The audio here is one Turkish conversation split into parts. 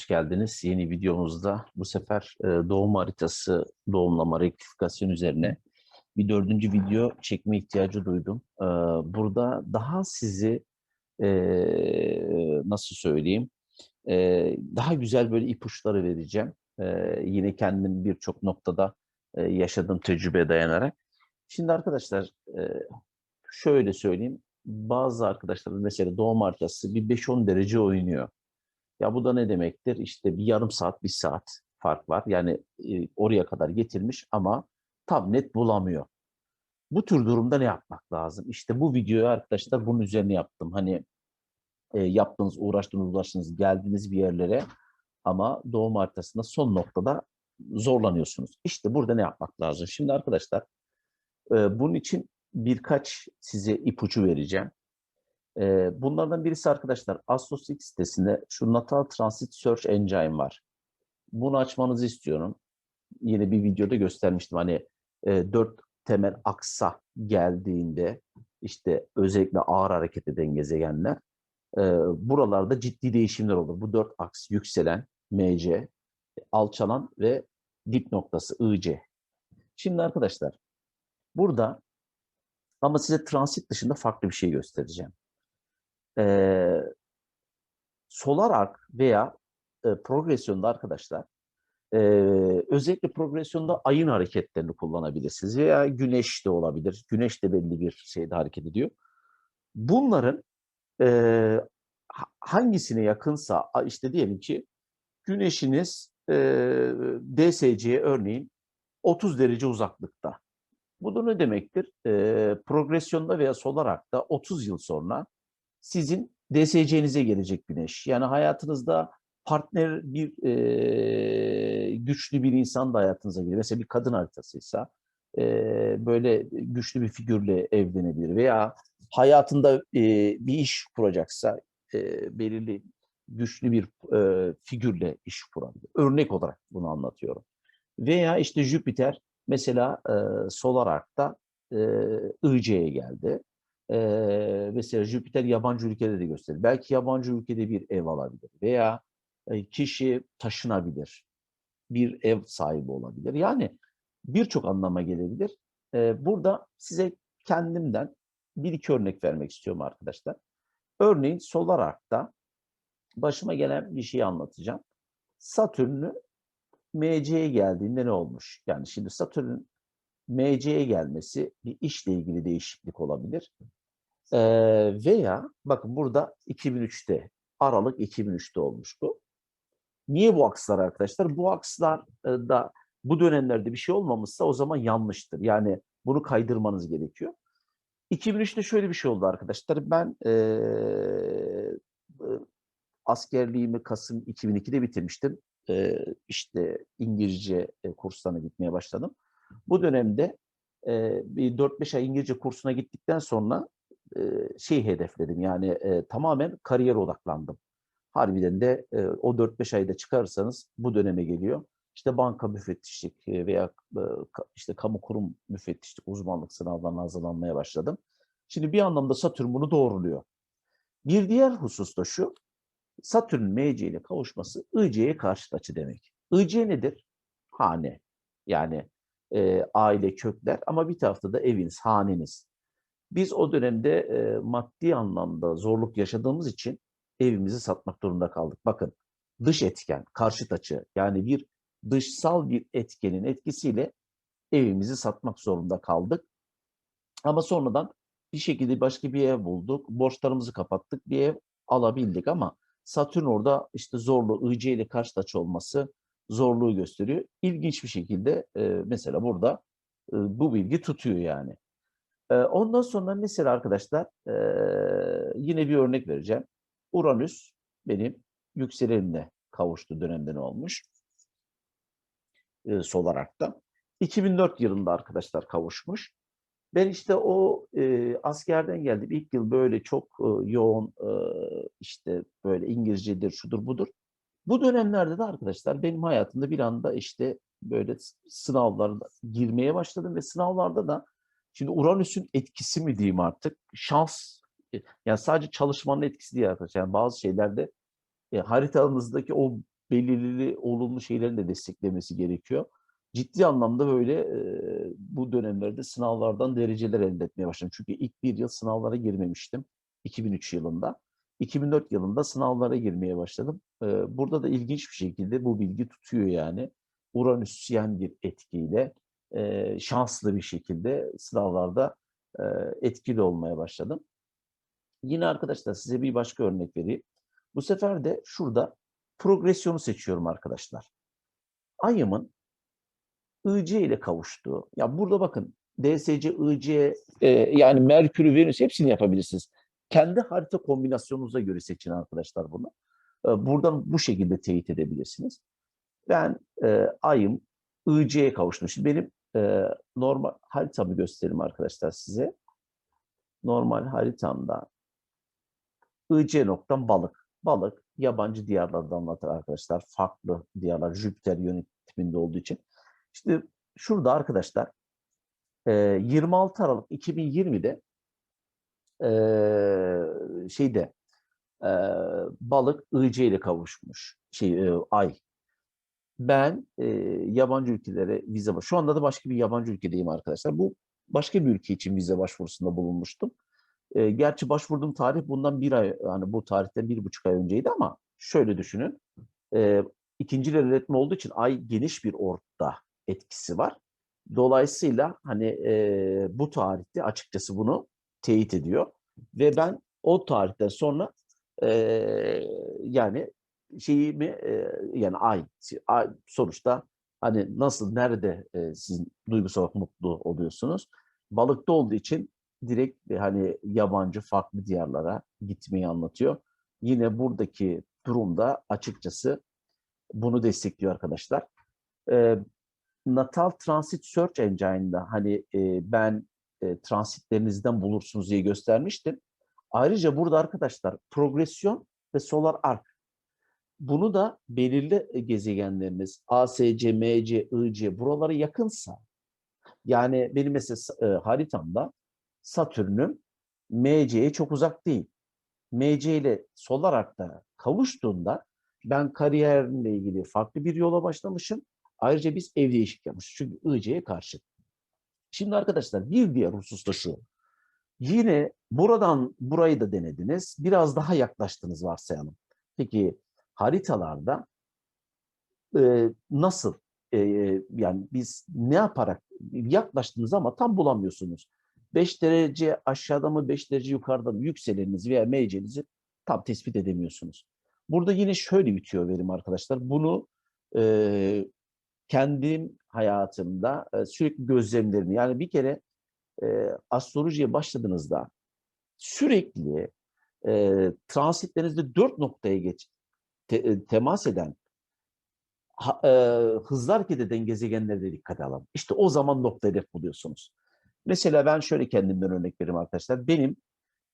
Hoş geldiniz. Yeni videomuzda bu sefer e, doğum haritası doğumlama rektifikasyon üzerine bir dördüncü video çekme ihtiyacı duydum. E, burada daha sizi e, nasıl söyleyeyim daha güzel böyle ipuçları vereceğim. Yine kendim birçok noktada yaşadığım tecrübeye dayanarak. Şimdi arkadaşlar şöyle söyleyeyim. Bazı arkadaşlar mesela doğum haritası bir 5-10 derece oynuyor. Ya bu da ne demektir? İşte bir yarım saat, bir saat fark var. Yani e, oraya kadar getirmiş ama tam net bulamıyor. Bu tür durumda ne yapmak lazım? İşte bu videoyu arkadaşlar bunun üzerine yaptım. Hani e, yaptığınız, uğraştığınız, uğraştığınız, geldiğiniz bir yerlere ama doğum haritasında son noktada zorlanıyorsunuz. İşte burada ne yapmak lazım? Şimdi arkadaşlar e, bunun için birkaç size ipucu vereceğim. Ee, bunlardan birisi arkadaşlar Astrosix sitesinde şu Natal Transit Search Engine var. Bunu açmanızı istiyorum. Yine bir videoda göstermiştim. Hani e, dört temel aksa geldiğinde işte özellikle ağır hareket eden gezegenler e, buralarda ciddi değişimler olur. Bu dört aks yükselen MC, alçalan ve dip noktası IC. Şimdi arkadaşlar burada ama size transit dışında farklı bir şey göstereceğim e, solar arc veya e, progresyonda arkadaşlar e, özellikle progresyonda ayın hareketlerini kullanabilirsiniz veya güneş de olabilir. Güneş de belli bir şeyde hareket ediyor. Bunların e, hangisine yakınsa işte diyelim ki güneşiniz e, DSC'ye örneğin 30 derece uzaklıkta. Bu da ne demektir? E, progresyonda veya solar arc'ta 30 yıl sonra sizin DSC'nize gelecek güneş. Yani hayatınızda partner bir e, güçlü bir insan da hayatınıza gelir. Mesela bir kadın haritasıysa e, böyle güçlü bir figürle evlenebilir veya hayatında e, bir iş kuracaksa e, belirli güçlü bir e, figürle iş kurabilir. Örnek olarak bunu anlatıyorum. Veya işte Jüpiter mesela e, Solar Arc'ta e, IC'ye geldi. Ee, mesela Jüpiter yabancı ülkede de gösterir. Belki yabancı ülkede bir ev alabilir veya e, kişi taşınabilir, bir ev sahibi olabilir. Yani birçok anlama gelebilir. Ee, burada size kendimden bir iki örnek vermek istiyorum arkadaşlar. Örneğin Solar Arc'ta başıma gelen bir şeyi anlatacağım. Satürn'ü MC'ye geldiğinde ne olmuş? Yani şimdi Satürn'ün MC'ye gelmesi bir işle ilgili değişiklik olabilir. Ee, veya bakın burada 2003'te Aralık 2003'te olmuş bu. Niye bu akslar arkadaşlar? Bu akslar da bu dönemlerde bir şey olmamışsa o zaman yanlıştır. Yani bunu kaydırmanız gerekiyor. 2003'te şöyle bir şey oldu arkadaşlar. Ben e, askerliğimi Kasım 2002'de bitirmiştim. E, işte İngilizce kurslarına gitmeye başladım. Bu dönemde e, bir 4-5 ay İngilizce kursuna gittikten sonra şey hedefledim. Yani e, tamamen kariyer odaklandım. Harbiden de e, o 4-5 ayda çıkarsanız bu döneme geliyor. İşte banka müfettişlik veya e, işte kamu kurum müfettişlik uzmanlık sınavlarına hazırlanmaya başladım. Şimdi bir anlamda Satürn bunu doğruluyor. Bir diğer husus da şu, Satürn MC ile kavuşması IC'ye karşıt açı demek. IC nedir? Hane. Yani e, aile kökler ama bir tarafta da eviniz, haneniz. Biz o dönemde e, maddi anlamda zorluk yaşadığımız için evimizi satmak durumunda kaldık. Bakın dış etken, karşıt açı yani bir dışsal bir etkenin etkisiyle evimizi satmak zorunda kaldık. Ama sonradan bir şekilde başka bir ev bulduk. Borçlarımızı kapattık. Bir ev alabildik ama Satürn orada işte zorlu IC ile karşıt açı olması zorluğu gösteriyor. İlginç bir şekilde e, mesela burada e, bu bilgi tutuyor yani. Ondan sonra mesela arkadaşlar yine bir örnek vereceğim. Uranüs benim yükselenimle kavuştu dönemde ne olmuş? Sol olarak da. 2004 yılında arkadaşlar kavuşmuş. Ben işte o e, askerden geldim. İlk yıl böyle çok e, yoğun e, işte böyle İngilizcedir, şudur budur. Bu dönemlerde de arkadaşlar benim hayatımda bir anda işte böyle sınavlara girmeye başladım ve sınavlarda da Şimdi Uranüs'ün etkisi mi diyeyim artık? Şans, e, yani sadece çalışmanın etkisi değil arkadaşlar. Yani bazı şeylerde e, haritanızdaki o belirli olumlu şeylerin de desteklemesi gerekiyor. Ciddi anlamda böyle e, bu dönemlerde sınavlardan dereceler elde etmeye başladım. Çünkü ilk bir yıl sınavlara girmemiştim. 2003 yılında. 2004 yılında sınavlara girmeye başladım. E, burada da ilginç bir şekilde bu bilgi tutuyor yani. Uranüsyen bir etkiyle e, şanslı bir şekilde sınavlarda e, etkili olmaya başladım. Yine arkadaşlar size bir başka örnek vereyim. Bu sefer de şurada progresyonu seçiyorum arkadaşlar. Ayımın IC ile kavuştuğu. Ya burada bakın DSC, IC, e, yani Merkür, Venüs hepsini yapabilirsiniz. Kendi harita kombinasyonunuza göre seçin arkadaşlar bunu. E, buradan bu şekilde teyit edebilirsiniz. Ben e, ayım IC'ye kavuştum. Şimdi benim e, normal haritamı göstereyim arkadaşlar size. Normal haritamda IC noktam balık. Balık yabancı diyarlardan anlatır arkadaşlar. Farklı diyarlar Jüpiter yönetiminde olduğu için. İşte şurada arkadaşlar 26 Aralık 2020'de şeyde balık IC ile kavuşmuş. Şey ay. Ben yabancı ülkelere vize Şu anda da başka bir yabancı ülkedeyim arkadaşlar. Bu başka bir ülke için vize başvurusunda bulunmuştum. E, gerçi başvurduğum tarih bundan bir ay, yani bu tarihten bir buçuk ay önceydi ama şöyle düşünün. E, ikinci ilerletme olduğu için ay geniş bir orta etkisi var. Dolayısıyla hani e, bu tarihte açıkçası bunu teyit ediyor. Ve ben o tarihten sonra e, yani şeyimi e, yani ay, ay sonuçta hani nasıl nerede e, siz duygusal mutlu oluyorsunuz? Balıkta olduğu için direkt hani yabancı farklı diyarlara gitmeyi anlatıyor. Yine buradaki durumda açıkçası bunu destekliyor arkadaşlar. E, Natal Transit Search Engine'da hani e, ben e, transitlerinizden bulursunuz diye göstermiştim. Ayrıca burada arkadaşlar progresyon ve solar arc. Bunu da belirli gezegenleriniz ASC, MC, IC buralara yakınsa yani benim mesela e, haritamda Satürn'üm MC'ye çok uzak değil. MC ile solar arkta kavuştuğunda ben kariyerimle ilgili farklı bir yola başlamışım. Ayrıca biz ev değişik yapmışız. Çünkü IC'ye karşı. Şimdi arkadaşlar bir diğer husus da şu. Yine buradan burayı da denediniz. Biraz daha yaklaştınız varsayalım. Peki haritalarda e, nasıl e, yani biz ne yaparak yaklaştınız ama tam bulamıyorsunuz. 5 derece aşağıda mı 5 derece yukarıda mı yükseleniniz veya meycenizi tam tespit edemiyorsunuz. Burada yine şöyle bitiyor verim arkadaşlar. Bunu e, kendim hayatımda e, sürekli gözlemlerini yani bir kere e, astrolojiye başladığınızda sürekli e, transitlerinizde dört noktaya geç te, e, temas eden ha, e, hızlı hareket eden gezegenlere dikkat alın. İşte o zaman nokta hedef buluyorsunuz. Mesela ben şöyle kendimden örnek vereyim arkadaşlar. Benim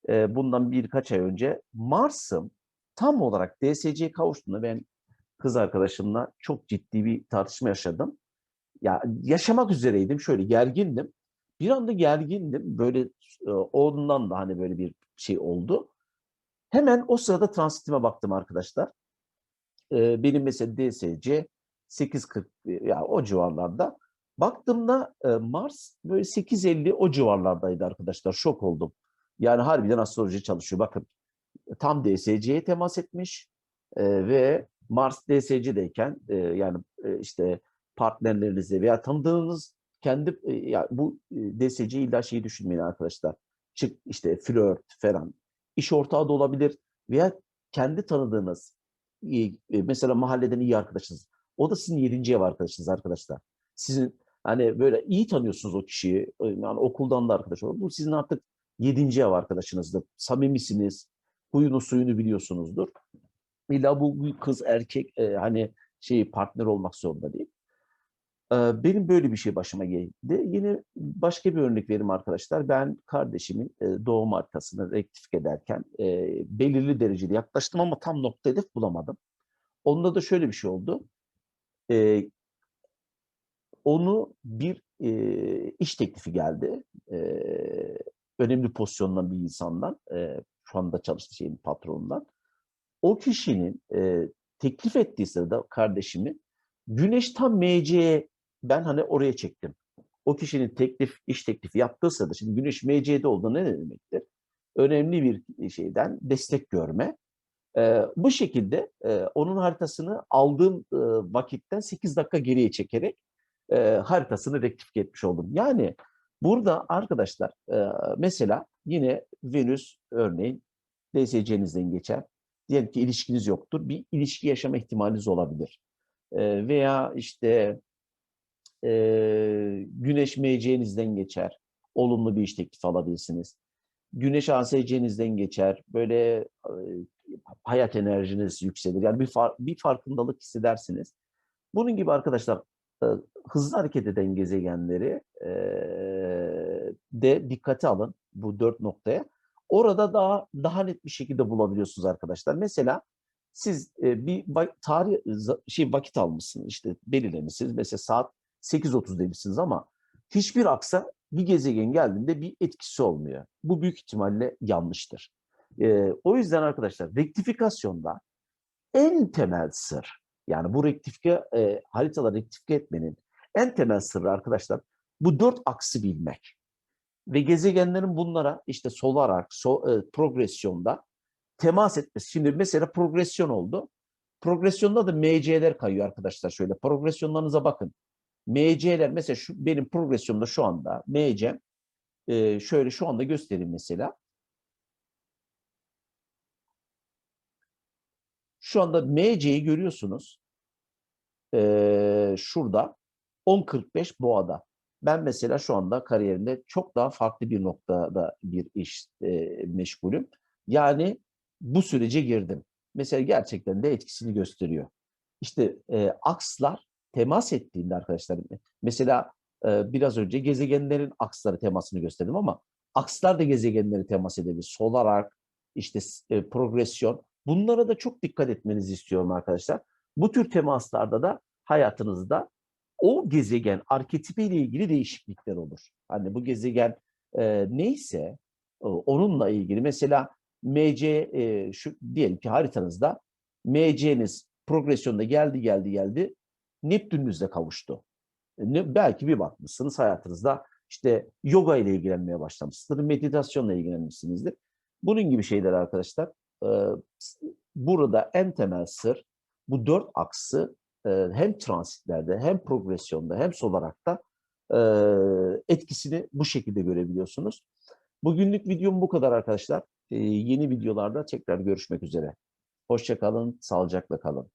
e, bundan birkaç ay önce Mars'ım tam olarak DSC'ye kavuştuğunda ben kız arkadaşımla çok ciddi bir tartışma yaşadım. Ya yaşamak üzereydim. Şöyle gergindim. Bir anda gergindim. Böyle e, ondan da hani böyle bir şey oldu. Hemen o sırada transitime baktım arkadaşlar. E, benim mesela DSC 8.40 ya o civarlarda. Baktığımda e, Mars böyle 8.50 o civarlardaydı arkadaşlar. Şok oldum. Yani harbiden astroloji çalışıyor. Bakın tam DSC'ye temas etmiş e, ve Mars DSC'deyken e, yani e, işte partnerlerinizle veya tanıdığınız kendi e, ya bu e, DSC illa şeyi düşünmeyin arkadaşlar. Çık işte flört falan. İş ortağı da olabilir veya kendi tanıdığınız mesela mahalleden iyi arkadaşınız. O da sizin yedinci ev arkadaşınız arkadaşlar. Sizin hani böyle iyi tanıyorsunuz o kişiyi. Yani okuldan da arkadaş olur. Bu sizin artık yedinci ev arkadaşınızdır. Samimisiniz. Huyunu suyunu biliyorsunuzdur. İlla bu kız erkek e, hani şey partner olmak zorunda değil. Benim böyle bir şey başıma geldi. Yine başka bir örnek vereyim arkadaşlar. Ben kardeşimin doğum haritasını rektifik ederken belirli derecede yaklaştım ama tam nokta hedef bulamadım. Onda da şöyle bir şey oldu. Onu bir iş teklifi geldi. Önemli pozisyondan bir insandan. Şu anda çalıştığı şeyin patronundan. o kişinin teklif ettiği sırada kardeşimi güneş tam MC'ye ben hani oraya çektim. O kişinin teklif, iş teklifi yaptığı sırada şimdi güneş MC'de olduğu ne demektir? Önemli bir şeyden destek görme. E, bu şekilde e, onun haritasını aldığım e, vakitten 8 dakika geriye çekerek e, haritasını rektifike etmiş oldum. Yani burada arkadaşlar e, mesela yine Venüs örneğin DSC'nizden geçer. Diyelim ki ilişkiniz yoktur. Bir ilişki yaşama ihtimaliniz olabilir. E, veya işte e, Güneş MC'nizden geçer. Olumlu bir iş teklifi alabilirsiniz. Güneş ASC'nizden geçer. Böyle e, hayat enerjiniz yükselir. Yani bir, far, bir farkındalık hissedersiniz. Bunun gibi arkadaşlar e, hızlı hareket eden gezegenleri e, de dikkate alın bu dört noktaya. Orada daha daha net bir şekilde bulabiliyorsunuz arkadaşlar. Mesela siz e, bir tarih şey vakit almışsınız işte belirlemişsiniz. Mesela saat 8.30 demişsiniz ama hiçbir aksa bir gezegen geldiğinde bir etkisi olmuyor. Bu büyük ihtimalle yanlıştır. E, o yüzden arkadaşlar rektifikasyonda en temel sır yani bu rektifike e, haritaları rektifike etmenin en temel sırrı arkadaşlar bu dört aksı bilmek. Ve gezegenlerin bunlara işte solar arc, so, e, progresyonda temas etmesi. Şimdi mesela progresyon oldu. Progresyonda da MC'ler kayıyor arkadaşlar şöyle. Progresyonlarınıza bakın. MC'ler mesela şu benim progresyonda şu anda MC e, şöyle şu anda göstereyim mesela. Şu anda MC'yi görüyorsunuz. Ee, şurada 10.45 Boğa'da. Ben mesela şu anda kariyerimde çok daha farklı bir noktada bir iş e, meşgulüm. Yani bu sürece girdim. Mesela gerçekten de etkisini gösteriyor. İşte e, akslar temas ettiğinde arkadaşlar mesela e, biraz önce gezegenlerin aksları temasını gösterdim ama akslar da gezegenleri temas edebilir. Solar arc, işte e, progresyon Bunlara da çok dikkat etmenizi istiyorum arkadaşlar. Bu tür temaslarda da hayatınızda o gezegen arketipi ile ilgili değişiklikler olur. Hani bu gezegen e, neyse e, onunla ilgili mesela MC e, şu diyelim ki haritanızda MC'niz progresyonda geldi geldi geldi Neptününüzle kavuştu. E, belki bir bakmışsınız hayatınızda işte yoga ile ilgilenmeye başlamışsınızdır, meditasyonla ilgilenmişsinizdir. Bunun gibi şeyler arkadaşlar burada en temel sır bu dört aksı hem transitlerde hem progresyonda hem sol olarak da etkisini bu şekilde görebiliyorsunuz. Bugünlük videom bu kadar arkadaşlar. Yeni videolarda tekrar görüşmek üzere. Hoşçakalın, sağlıcakla kalın.